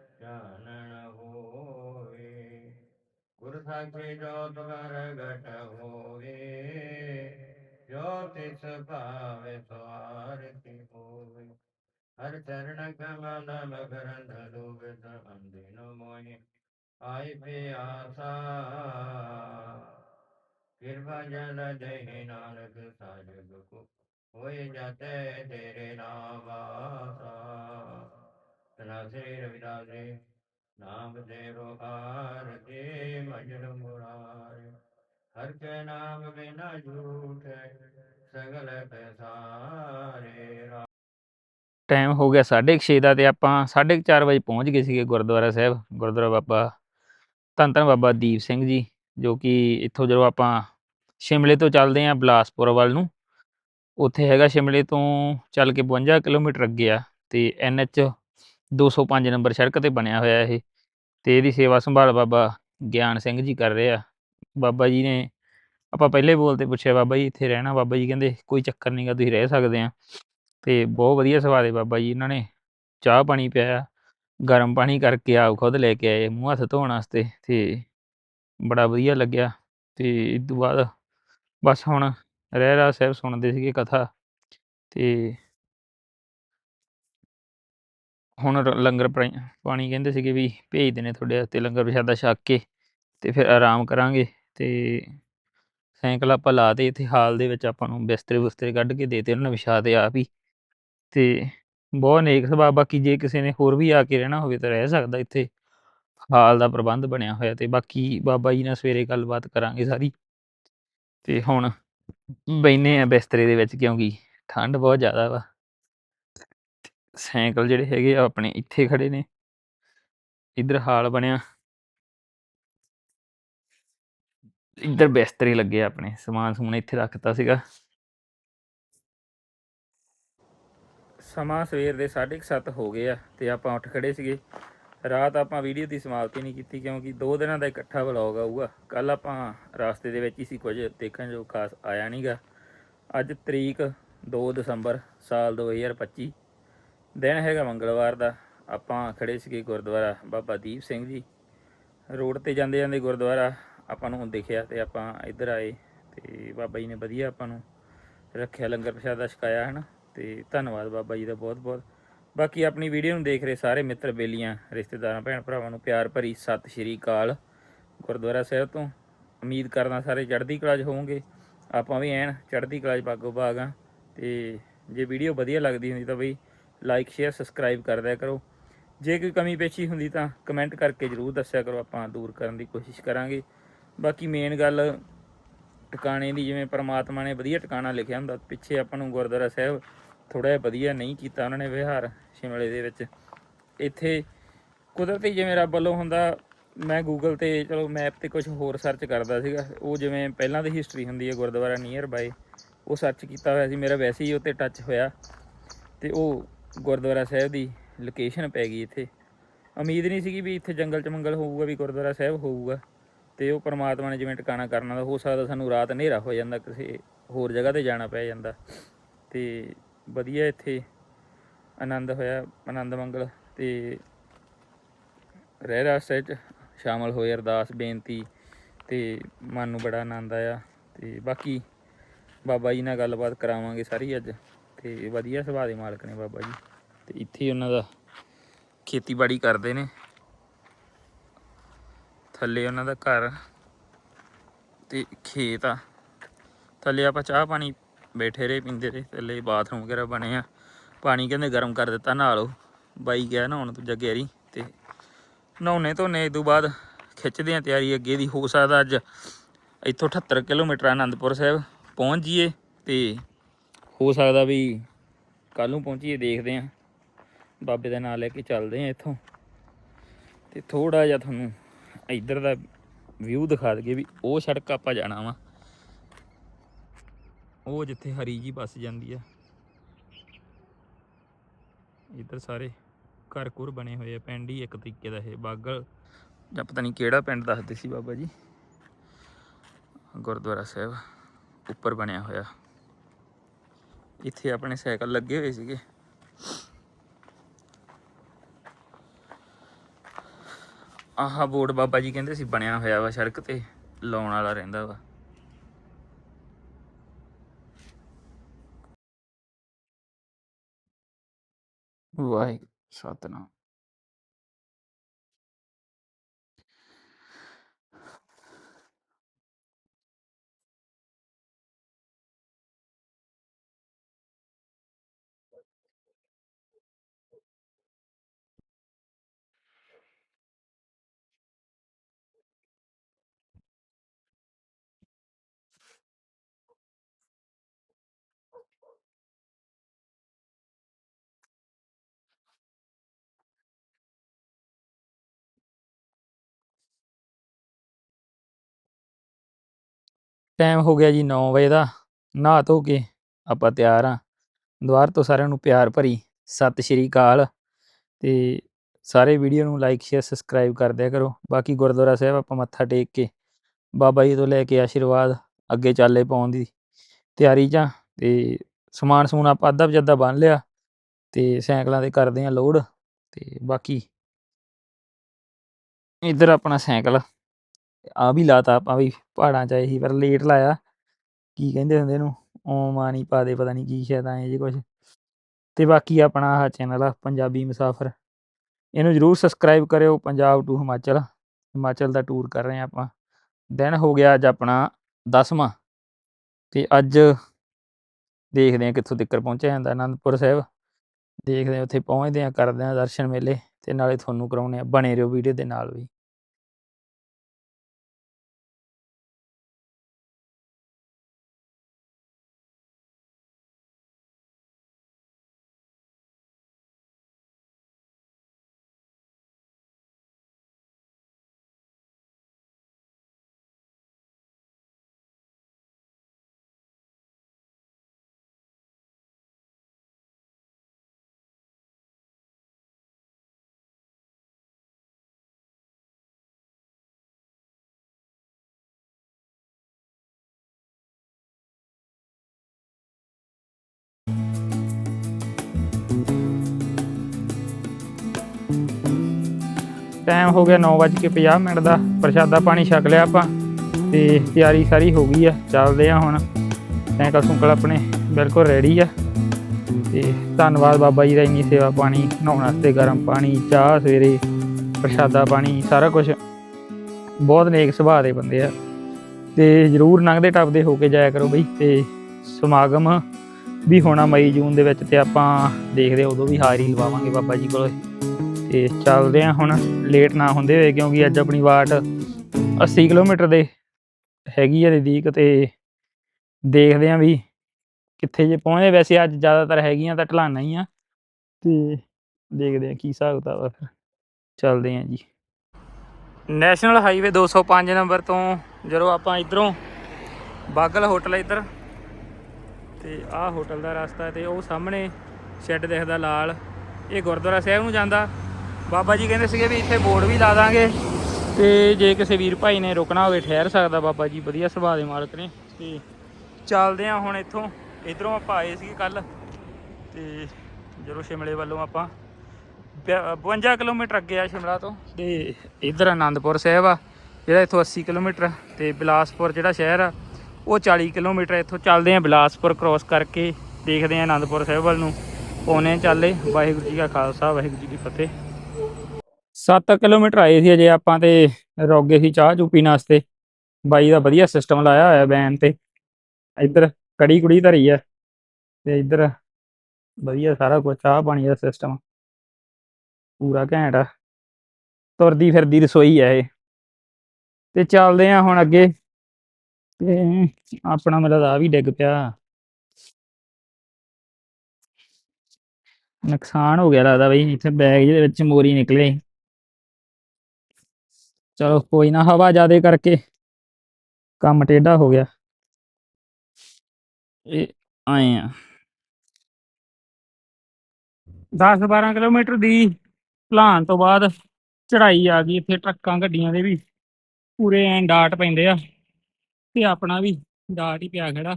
ਜੰਦੇ ਕਹਿਰਾ ਗੁਰ ਸਾਖੀ ਜੋਤ ਵਰ ਘਟ ਹੋਏ ਜੋ ਤਿਸ ਭਾਵੇ ਸਵਾਰਤੀ ਹੋਵੇ। ਹਰ ਚਰਨ ਕਮਲ ਮਕਰੰਦ ਲੋਭਿਤ ਅੰਦਿਨ ਮੋਹਿ, ਆਈ ਪਿਆਸਾ ਕਿਰਪਾ ਜਨ ਜੈ ਨਾਨਕ ਸਾਜਗ ਕੋ, ਹੋਏ ਜਾਤੇ ਤੇਰੇ ਨਾਮ ਆਸਾ। ਤਨਾ ਸ੍ਰੀ ਰਵਿਦਾਸ, ਨਾਮ ਦੇ ਰੋਹਾਰ ਕੇ ਮੁਰਾਰੇ। ਹਰ ਕੇ ਨਾਮ ਬਿਨਾ ਝੂਠੇ ਸਗਲ ਪੈਸਾਰੇ ਟਾਈਮ ਹੋ ਗਿਆ 6:30 ਦਾ ਤੇ ਆਪਾਂ 4:30 ਵਜੇ ਪਹੁੰਚ ਗਏ ਸੀਗੇ ਗੁਰਦੁਆਰਾ ਸਾਹਿਬ, ਗੁਰਦੁਆਰਾ ਬਾਬਾ ਧੰਨ ਧੰਨ ਬਾਬਾ ਦੀਪ ਸਿੰਘ ਜੀ, ਜੋ ਕਿ ਇੱਥੋਂ ਜਦੋਂ ਆਪਾਂ ਸ਼ਿਮਲੇ ਤੋਂ ਚੱਲਦੇ ਆਂ ਬਿਲਾਸਪੁਰ ਵੱਲ ਨੂੰ, ਉੱਥੇ ਹੈਗਾ ਸ਼ਿਮਲੇ ਤੋਂ ਚੱਲ ਕੇ 52 ਕਿਲੋਮੀਟਰ ਅੱਗੇ ਆ, ਤੇ ਐਨਐਚ 205 ਨੰਬਰ ਸੜਕ ਤੇ ਬਣਿਆ ਹੋਇਆ ਇਹ ਤੇ ਇਹਦੀ ਸੇਵਾ ਸੰਭਾਲ ਬਾਬਾ ਗਿਆਨ ਸਿੰਘ ਜੀ ਕਰ ਰਹੇ ਆ। ਬਾਬਾ ਜੀ ਨੇ ਆਪਾਂ ਪਹਿਲੇ ਬੋਲ ਤੇ ਪੁੱਛਿਆ, ਬਾਬਾ ਜੀ, ਇੱਥੇ ਰਹਿਣਾ? ਬਾਬਾ ਜੀ ਕਹਿੰਦੇ, ਕੋਈ ਚੱਕਰ ਨਹੀਂਗਾ ਤੁਸੀਂ ਰਹਿ ਸਕਦੇ ਆ। ਤੇ ਬਹੁਤ ਵਧੀਆ ਸਵਾਦ ਦੇ ਬਾਬਾ ਜੀ, ਇਹਨਾਂ ਨੇ ਚਾਹ ਪਾਣੀ ਪਿਆਇਆ, ਗਰਮ ਪਾਣੀ ਕਰਕੇ ਆਪ ਖੁਦ ਲੈ ਕੇ ਆਏ, ਮੂੰਹ ਹੱਥ ਧੋਣ ਵਾਸਤੇ ਤੇ ਬੜਾ ਵਧੀਆ ਲੱਗਿਆ। ਤੇ ਇਸ ਤੋਂ ਬਾਅਦ ਬਸ ਹੁਣ ਰਹਿ ਰਹਿਰਾਸ ਸਾਹਿਬ ਸੁਣਦੇ ਸੀਗੇ ਕਥਾ ਤੇ ਹੁਣ ਲੰਗਰ ਪਾਣੀ ਪਾਣੀ ਕਹਿੰਦੇ ਸੀਗੇ ਵੀ ਭੇਜ ਦੇਣੇ ਤੁਹਾਡੇ ਵਾਸਤੇ ਲੰਗਰ ਪ੍ਰਸ਼ਾਦਾ ਛਕ ਕੇ ਤੇ ਫਿਰ ਆਰਾਮ ਕਰਾਂਗੇ ਤੇ ਸਾਈਕਲ ਆਪਾਂ ਲਾ ਤੇ ਇੱਥੇ ਹਾਲ ਦੇ ਵਿੱਚ ਆਪਾਂ ਨੂੰ ਬਿਸਤਰੇ ਬੁਸਤਰੇ ਕੱਢ ਕੇ ਦੇਤੇ ਉਹਨਾਂ ਨੇ ਵਿਛਾ ਤੇ ਆਪ ਹੀ ਤੇ ਬਹੁਤ ਨੇਕ ਸੁਭਾਅ, ਬਾਕੀ ਜੇ ਕਿਸੇ ਨੇ ਹੋਰ ਵੀ ਆ ਕੇ ਰਹਿਣਾ ਹੋਵੇ ਤਾਂ ਰਹਿ ਸਕਦਾ ਇੱਥੇ। ਹਾਲ ਦਾ ਪ੍ਰਬੰਧ ਬਣਿਆ ਹੋਇਆ ਤੇ ਬਾਕੀ ਬਾਬਾ ਜੀ ਨਾਲ ਸਵੇਰੇ ਗੱਲਬਾਤ ਕਰਾਂਗੇ ਸਾਰੀ। ਤੇ ਹੁਣ ਬੈਨੇ ਆ ਬਿਸਤਰੇ ਦੇ ਵਿੱਚ ਕਿਉਂਕਿ ਠੰਡ ਬਹੁਤ ਜ਼ਿਆਦਾ ਵਾ। ਸਾਈਕਲ ਜਿਹੜੇ ਹੈਗੇ ਆ ਆਪਣੇ ਇੱਥੇ ਖੜੇ ਨੇ। ਇੱਧਰ ਹਾਲ ਬਣਿਆ। ਇੱਧਰ ਬਿਸਤਰੇ ਲੱਗੇ ਆਪਣੇ। ਸਮਾਨ ਸਮੂਨ ਇੱਥੇ ਰੱਖਤਾ ਸੀਗਾ। ਸਮਾਂ ਸਵੇਰ ਦੇ 7:30 ਹੋ ਗਏ ਆ ਤੇ ਆਪਾਂ ਉੱਠ ਖੜੇ ਸੀਗੇ। ਰਾਤ ਆਪਾਂ ਵੀਡੀਓ ਦੀ ਸਮਾਪਤੀ ਨਹੀਂ ਕੀਤੀ ਕਿਉਂਕਿ ਦੋ ਦਿਨਾਂ ਦਾ ਇਕੱਠਾ ਵਲੌਗ ਆਊਗਾ। ਕੱਲ ਆਪਾਂ ਰਾਸਤੇ ਦੇ ਵਿੱਚ ਹੀ ਸੀ ਕੁਝ ਦੇਖਣ ਜੋ ਖਾਸ ਆਇਆ ਨਹੀਂਗਾ ਅੱਜ ਤਰੀਕ 2 ਦਸੰਬਰ ਸਾਲ 2025 ਦਿਨ ਹੈਗਾ ਮੰਗਲਵਾਰ ਦਾ, ਆਪਾਂ ਖੜੇ ਸੀਗੇ ਗੁਰਦੁਆਰਾ ਬਾਬਾ ਦੀਪ ਸਿੰਘ ਜੀ। ਰੋਡ ਤੇ ਜਾਂਦੇ ਜਾਂਦੇ ਗੁਰਦੁਆਰਾ ਆਪਾਂ ਨੂੰ ਦਿਖਿਆ ਤੇ ਆਪਾਂ ਇੱਧਰ ਆਏ ਤੇ ਬਾਬਾ ਜੀ ਨੇ ਵਧੀਆ ਆਪਾਂ ਨੂੰ ਰੱਖਿਆ, ਲੰਗਰ ਪ੍ਰਸ਼ਾਦਾ ਛਕਾਇਆ, ਹਨ? ਤੇ ਧੰਨਵਾਦ ਬਾਬਾ ਜੀ ਦਾ ਬਹੁਤ ਬਹੁਤ। ਬਾਕੀ ਆਪਣੀ ਵੀਡੀਓ ਨੂੰ ਦੇਖ ਰਹੇ ਸਾਰੇ ਮਿੱਤਰ ਬੇਲੀਆਂ, ਰਿਸ਼ਤੇਦਾਰਾਂ, ਭੈਣ ਭਰਾਵਾਂ ਨੂੰ ਪਿਆਰ ਭਰੀ ਸਤਿ ਸ਼੍ਰੀ ਅਕਾਲ। ਗੁਰਦੁਆਰਾ ਸਾਹਿਬ ਤੋਂ ਉਮੀਦ ਕਰਦਾ ਸਾਰੇ ਚੜ੍ਹਦੀ ਕਲਾ 'ਚ ਹੋਵੋਗੇ। ਆਪਾਂ ਵੀ ਐਨ ਚੜ੍ਹਦੀ ਕਲਾ 'ਚ ਬਾਗੋ ਬਾਗ ਆ ਤੇ ਜੇ ਵੀਡੀਓ ਵਧੀਆ ਲੱਗਦੀ ਹੁੰਦੀ ਤਾਂ ਬਈ ਲਾਈਕ ਸ਼ੇਅਰ ਸਬਸਕ੍ਰਾਈਬ ਕਰ ਦਿਆ ਕਰੋ। ਜੇ ਕੋਈ ਕਮੀ ਪੇਸ਼ੀ ਹੁੰਦੀ ਤਾਂ ਕਮੈਂਟ ਕਰਕੇ ਜਰੂਰ ਦੱਸਿਆ ਕਰੋ, ਆਪਾਂ ਦੂਰ ਕਰਨ ਦੀ ਕੋਸ਼ਿਸ਼ ਕਰਾਂਗੇ। ਬਾਕੀ ਮੇਨ ਗੱਲ ਟਿਕਾਣੇ ਦੀ, ਜਿਵੇਂ ਪ੍ਰਮਾਤਮਾ ਨੇ ਵਧੀਆ ਟਿਕਾਣਾ ਲਿਖਿਆ ਹੁੰਦਾ, ਪਿੱਛੇ ਆਪਾਂ ਨੂੰ ਗੁਰਦੁਆਰਾ ਸਾਹਿਬ ਥੋੜਾ ਜਿਹਾ ਵਧੀਆ ਨਹੀਂ ਕੀਤਾ ਉਹਨਾਂ ਨੇ ਵਿਹਾਰ ਸ਼ਿਮਲੇ ਦੇ ਵਿੱਚ। ਇੱਥੇ ਕੁਦਰਤੀ ਜਿਵੇਂ ਰੱਬ ਵੱਲੋਂ ਹੁੰਦਾ, ਮੈਂ ਗੂਗਲ ਤੇ ਚਲੋ ਮੈਪ ਤੇ ਕੁਝ ਹੋਰ ਸਰਚ ਕਰਦਾ ਸੀਗਾ। ਉਹ ਜਿਵੇਂ ਪਹਿਲਾਂ ਦੀ ਹਿਸਟਰੀ ਹੁੰਦੀ ਹੈ, ਗੁਰਦੁਆਰਾ ਨੀਅਰ ਬਾਏ ਉਹ ਸਰਚ ਕੀਤਾ ਹੋਇਆ ਸੀ, ਮੇਰਾ ਵੈਸੇ ਹੀ ਉੱਤੇ ਟੱਚ ਹੋਇਆ। ਤੇ ਉਹ ਗੁਰਦੁਆਰਾ ਸਾਹਿਬ ਦੀ ਲੋਕੇਸ਼ਨ ਪੈ ਗਈ ਇੱਥੇ। ਉਮੀਦ ਨਹੀਂ ਸੀਗੀ ਵੀ ਇੱਥੇ ਜੰਗਲ ਚ ਮੰਗਲ ਹੋਊਗਾ, ਵੀ ਗੁਰਦੁਆਰਾ ਸਾਹਿਬ ਹੋਊਗਾ। ਤੇ ਉਹ ਪਰਮਾਤਮਾ ਨੇ ਜਿਵੇਂ ਟਿਕਾਣਾ ਕਰਨਾ ਦਾ ਹੋ ਸਕਦਾ ਸਾਨੂੰ ਰਾਤ ਹਨੇਰਾ ਹੋ ਜਾਂਦਾ, ਕਿਸੇ ਹੋਰ ਜਗ੍ਹਾ ਤੇ ਜਾਣਾ ਪੈ ਜਾਂਦਾ। ਤੇ ਵਧੀਆ ਇੱਥੇ ਆਨੰਦ ਹੋਇਆ, ਆਨੰਦ ਮੰਗਲ ਤੇ ਰਹਿ ਰਾਸਤੇ ਚ ਸ਼ਾਮਲ ਹੋਏ ਅਰਦਾਸ, ਬੇਨਤੀ ਤੇ ਮਨ ਨੂੰ ਬੜਾ ਆਨੰਦ ਆਇਆ। ਤੇ ਬਾਕੀ ਬਾਬਾ ਜੀ ਨਾਲ ਗੱਲਬਾਤ ਕਰਾਵਾਂਗੇ ਸਾਰੀ ਅੱਜ। ਤੇ ਵਧੀਆ ਸੁਭਾਅ ਦੇ ਮਾਲਕ ਨੇ ਬਾਬਾ ਜੀ। ਤੇ ਇੱਥੇ ਹੀ ਉਹਨਾਂ ਦਾ ਖੇਤੀਬਾੜੀ ਕਰਦੇ ਨੇ। ਥੱਲੇ ਉਹਨਾਂ ਦਾ ਘਰ ਤੇ ਖੇਤ ਆ। ਥੱਲੇ ਆਪਾਂ ਚਾਹ ਪਾਣੀ ਬੈਠੇ ਰਹੇ ਪੀਂਦੇ ਰਹੇ, ਥੱਲੇ ਬਾਥਰੂਮ ਵਗੈਰਾ ਬਣੇ ਆ। ਪਾਣੀ ਕਹਿੰਦੇ ਗਰਮ ਕਰ ਦਿੱਤਾ ਨਹਾ ਲਓ। ਬਾਈ ਗਿਆ ਨਹਾਉਣ ਦੂਜਾ ਗੈਰੀ ਤੇ ਨਹਾਉਣੇ ਧੋਨੇ ਤੋਂ ਬਾਅਦ ਖਿੱਚਦੇ ਆ ਤਿਆਰੀ ਅੱਗੇ ਦੀ। ਹੋ ਸਕਦਾ ਅੱਜ ਇੱਥੋਂ 78 ਕਿਲੋਮੀਟਰ ਆਨੰਦਪੁਰ ਸਾਹਿਬ। ਪਹੁੰਚ ਜਾਈਏ ਤੇ ਹੋ ਸਕਦਾ ਵੀ ਕੱਲ ਨੂੰ ਪਹੁੰਚੀਏ, ਦੇਖਦੇ ਆ ਬਾਬੇ ਦਾ ਨਾਮ ਲੈ ਕੇ ਚੱਲਦੇ ਆ ਇੱਥੋਂ। ਤੇ ਥੋੜਾ ਜਿਹਾ ਤੁਹਾਨੂੰ ਇੱਧਰ ਦਾ ਵਿਊ ਦਿਖਾ ਦਈਏ ਵੀ ਉਹ ਸੜਕ ਆਪਾਂ ਜਾਣਾ ਵਾ। ਉਹ ਜਿੱਥੇ ਹਰੀ ਜੀ ਬੱਸ ਜਾਂਦੀ ਆ। ਇੱਧਰ ਸਾਰੇ ਘਰ ਘੁਰ ਬਣੇ ਹੋਏ ਆ। ਪਿੰਡ ਹੀ ਇੱਕ ਤਰੀਕੇ ਦਾ ਇਹ ਬਾਗਲ ਜਾਂ ਪਤਾ ਨਹੀਂ ਕਿਹੜਾ ਪਿੰਡ ਦੱਸਦੇ ਸੀ ਬਾਬਾ ਜੀ। ਗੁਰਦੁਆਰਾ ਸਾਹਿਬ ਉੱਪਰ ਬਣਿਆ ਹੋਇਆ। ਇੱਥੇ ਆਪਣੇ ਸਾਈਕਲ ਲੱਗੇ ਹੋਏ ਸੀਗੇ। ਆਹ ਬੋਰਡ ਬਾਬਾ ਜੀ ਕਹਿੰਦੇ ਸੀ ਬਣਿਆ ਹੋਇਆ ਵਾ ਸੜਕ ਤੇ, ਲਾਉਣ ਵਾਲਾ ਰਹਿੰਦਾ ਵਾ। ਵਾਹਿਗੁਰੂ, ਸਤਨਾਮ। ਟਾਈਮ ਹੋ ਗਿਆ ਜੀ 9 ਵਜੇ ਦਾ, ਨਹਾ ਧੋ ਕੇ ਆਪਾਂ ਤਿਆਰ ਆ ਦੁਆਰ ਤੋਂ ਸਾਰਿਆਂ ਨੂੰ ਪਿਆਰ ਭਰੀ ਸਤਿ ਸ਼੍ਰੀ ਅਕਾਲ ਤੇ ਸਾਰੇ ਵੀਡੀਓ ਨੂੰ ਲਾਈਕ ਸ਼ੇਅਰ ਸਬਸਕ੍ਰਾਈਬ ਕਰ ਦਿਆ ਕਰੋ। ਬਾਕੀ ਗੁਰਦੁਆਰਾ ਸਾਹਿਬ ਆਪਾਂ ਮੱਥਾ ਟੇਕ ਕੇ ਬਾਬਾ ਜੀ ਤੋਂ ਲੈ ਕੇ ਆਸ਼ੀਰਵਾਦ ਅੱਗੇ ਚਾਲੇ ਪਾਉਣ ਦੀ ਤਿਆਰੀ 'ਚ ਆ ਤੇ ਸਮਾਨ ਸਮੂਨ ਆਪਾਂ ਅੱਧਾ ਪਜੱਦਾ ਬੰਨ ਲਿਆ ਤੇ ਸਾਈਕਲਾਂ ਤੇ ਕਰਦੇ ਆ ਲੋਡ ਤੇ ਬਾਕੀ ਇੱਧਰ ਆਪਣਾ ਸਾਈਕਲ ਆ ਵੀ ਲਾਤਾ ਆਪਾਂ ਵੀ ਪਹਾੜਾਂ 'ਚ ਆਏ ਸੀ, ਪਰ ਲੇਟ ਲਾਇਆ। ਕੀ ਕਹਿੰਦੇ ਹੁੰਦੇ ਇਹਨੂੰ? ਓਮ ਆਣੀ ਪਾ ਦੇ, ਪਤਾ ਨਹੀਂ ਕੀ ਸ਼ਾਇਦ ਐਂ ਜੇ ਕੁਝ ਤੇ ਬਾਕੀ ਆਪਣਾ ਆਹ ਚੈਨਲ ਆ, ਪੰਜਾਬੀ ਮੁਸਾਫਰ। ਇਹਨੂੰ ਜਰੂਰ ਸਬਸਕ੍ਰਾਈਬ ਕਰਿਓ, ਪੰਜਾਬ ਟੂ ਹਿਮਾਚਲ। ਹਿਮਾਚਲ ਦਾ ਟੂਰ ਕਰ ਰਹੇ ਹਾਂ ਆਪਾਂ। ਦਿਨ ਹੋ ਗਿਆ ਅੱਜ ਆਪਣਾ 10ਵਾਂ ਤੇ ਅੱਜ ਦੇਖਦੇ ਹਾਂ ਕਿੱਥੋਂ ਤੱਕ ਪਹੁੰਚਿਆ ਜਾਂਦਾ, ਅਨੰਦਪੁਰ ਸਾਹਿਬ। ਦੇਖਦੇ ਹਾਂ ਉੱਥੇ ਪਹੁੰਚਦੇ ਹਾਂ, ਕਰਦੇ ਹਾਂ ਦਰਸ਼ਨ ਮੇਲੇ। ਤੇ ਨਾਲੇ ਤੁਹਾਨੂੰ ਕਰਾਉਣੇ ਆ ਬਣੇ ਰਹੋ ਵੀਡੀਓ ਦੇ ਨਾਲ ਵੀ। ਟਾਈਮ ਹੋ ਗਿਆ 9:50 ਮਿੰਟ ਦਾ। ਪ੍ਰਸ਼ਾਦਾ ਪਾਣੀ ਛਕ ਲਿਆ ਆਪਾਂ ਤੇ ਤਿਆਰੀ ਸਾਰੀ ਹੋ ਗਈ ਆ। ਚੱਲਦੇ ਆ ਹੁਣ। ਸਾਈਕਲ ਸੁੰਕਲ ਆਪਣੇ ਬਿਲਕੁਲ ਰੈਡੀ ਆ। ਤੇ ਧੰਨਵਾਦ ਬਾਬਾ ਜੀ ਦਾ ਇੰਨੀ ਸੇਵਾ ਪਾਣੀ, ਨਹਾਉਣ ਵਾਸਤੇ ਗਰਮ ਪਾਣੀ, ਚਾਹ ਸਵੇਰੇ, ਪ੍ਰਸ਼ਾਦਾ ਪਾਣੀ, ਸਾਰਾ ਕੁਝ ਬਹੁਤ ਨੇਕ ਸੁਭਾਅ ਦੇ ਬੰਦੇ ਆ। ਤੇ ਜਰੂਰ ਲੰਘਦੇ ਟੱਪਦੇ ਹੋ ਕੇ ਜਾਇਆ ਕਰੋ ਬਈ। ਤੇ ਸਮਾਗਮ ਵੀ ਹੋਣਾ ਮਈ ਜੂਨ ਦੇ ਵਿੱਚ ਤੇ ਆਪਾਂ ਦੇਖਦੇ ਆ ਉਦੋਂ ਵੀ ਹਾਜ਼ਰੀ ਲਵਾਵਾਂਗੇ ਬਾਬਾ ਜੀ ਕੋਲ। ਤੇ ਚੱਲਦੇ ਆ ਹੁਣ ਲੇਟ ਨਾ ਹੁੰਦੇ ਹੋਏ, ਕਿਉਂਕਿ ਅੱਜ ਆਪਣੀ ਵਾਟ 80 ਕਿਲੋਮੀਟਰ ਦੇ ਹੈਗੀ ਆ ਨਜ਼ਦੀਕ ਤੇ ਦੇਖਦੇ ਆ ਵੀ ਕਿੱਥੇ ਜੇ ਪਹੁੰਚੇ। ਵੈਸੇ ਅੱਜ ਜ਼ਿਆਦਾਤਰ ਹੈਗੀਆਂ ਤਾਂ ਢਲਾਣਾ ਹੀ ਆ। ਤੇ ਦੇਖਦੇ ਆ ਕੀ ਹਿਸਾਬ ਕਿਤਾਬ ਆ ਫਿਰ। ਚੱਲਦੇ ਆ ਜੀ। ਨੈਸ਼ਨਲ ਹਾਈਵੇ 205 ਨੰਬਰ ਤੋਂ ਜਦੋਂ ਆਪਾਂ ਇਧਰੋਂ ਬਾਗਲ ਹੋਟਲ ਇੱਧਰ ਤੇ ਆਹ ਹੋਟਲ ਦਾ ਰਸਤਾ ਤੇ ਉਹ ਸਾਹਮਣੇ ਸ਼ੈੱਡ ਦਿਖਦਾ ਲਾਲ। ਇਹ ਗੁਰਦੁਆਰਾ ਸਾਹਿਬ ਨੂੰ ਜਾਂਦਾ। ਬਾਬਾ ਜੀ ਕਹਿੰਦੇ ਸੀਗੇ ਵੀ ਇੱਥੇ ਬੋਰਡ ਵੀ ਲਾ ਦਾਂਗੇ। ਤੇ ਜੇ ਕਿਸੇ ਵੀਰ ਭਾਈ ਨੇ ਰੁਕਣਾ ਹੋਵੇ, ਠਹਿਰ ਸਕਦਾ ਬਾਬਾ ਜੀ। ਵਧੀਆ ਸੁਭਾਅ ਦੇ ਮਾਲਕ ਨੇ। ਤੇ ਚੱਲਦੇ ਆ ਹੁਣ ਇੱਥੋਂ। ਇਧਰੋਂ ਆਪਾਂ ਆਏ ਸੀਗੇ ਕੱਲ ਤੇ ਜਦੋਂ ਸ਼ਿਮਲੇ ਵੱਲੋਂ ਆਪਾਂ ਬਿਆ- 52 ਕਿਲੋਮੀਟਰ ਅੱਗੇ ਆ ਸ਼ਿਮਲਾ ਤੋਂ। ਤੇ ਇਧਰ ਆਨੰਦਪੁਰ ਸਾਹਿਬ ਆ, ਜਿਹੜਾ ਇੱਥੋਂ 80 ਕਿਲੋਮੀਟਰ। ਤੇ ਬਿਲਾਸਪੁਰ ਜਿਹੜਾ ਸ਼ਹਿਰ ਆ ਉਹ 40 ਕਿਲੋਮੀਟਰ ਇੱਥੋਂ ਚੱਲਦੇ ਆ ਬਿਲਾਸਪੁਰ ਕ੍ਰੋਸ ਕਰਕੇ, ਦੇਖਦੇ ਆ ਆਨੰਦਪੁਰ ਸਾਹਿਬ ਵੱਲ ਨੂੰ। ਪੌਣੇ ਚੱਲੇ, ਵਾਹਿਗੁਰੂ ਜੀ ਕਾ ਖਾਲਸਾ, ਵਾਹਿਗੁਰੂ ਜੀ ਕੀ ਫਤਿਹ। 7 ਕਿਲੋਮੀਟਰ ਆਏ ਸੀ ਅਜੇ ਆਪਾਂ ਤੇ, ਰੁਕ ਸੀ ਚਾਹ ਚੂ ਪੀਣ ਵਾਸਤੇ। ਬਾਈ ਦਾ ਵਧੀਆ ਸਿਸਟਮ ਲਾਇਆ ਹੋਇਆ ਬੈਨ ਤੇ। ਇੱਧਰ ਕੜੀ ਕੁੜੀ ਧਰੀ ਆ, ਤੇ ਇੱਧਰ ਵਧੀਆ ਸਾਰਾ ਕੁਝ ਚਾਹ ਪਾਣੀ ਦਾ ਸਿਸਟਮ ਪੂਰਾ ਘੈਂਟ ਆ। ਤੁਰਦੀ ਫਿਰਦੀ ਰਸੋਈ ਆ ਇਹ। ਤੇ ਚੱਲਦੇ ਆ ਹੁਣ ਅੱਗੇ। ਤੇ ਆਪਣਾ ਮੇਰਾ ਦਾ ਵੀ ਡਿੱਗ ਪਿਆ। ਨੁਕਸਾਨ ਹੋ ਗਿਆ ਲੱਗਦਾ ਬਈ, ਇੱਥੇ ਬੈਗ ਜਿਹਦੇ ਵਿੱਚ ਮੋਰੀ ਨਿਕਲੇ। ਚਲੋ ਕੋਈ ਨਾ, ਹਵਾ ਜ਼ਿਆਦੇ ਕਰਕੇ ਕੰਮ ਟੇਢਾ ਹੋ ਗਿਆ। ਇਹ ਆਏ ਆ। 10 12 ਕਿਲੋਮੀਟਰ ਦੀ ਢਲਾਨ ਤੋਂ ਬਾਅਦ ਚੜਾਈ ਆ ਗਈ, ਇੱਥੇ ਟਰੱਕਾਂ, ਗੱਡੀਆਂ ਦੇ ਵੀ। ਪੂਰੇ ਐਂ ਡਾਟ ਪੈਂਦੇ ਆ। ਤੇ ਆਪਣਾ ਵੀ ਡਾਟ ਹੀ ਪਿਆ ਖੜਾ।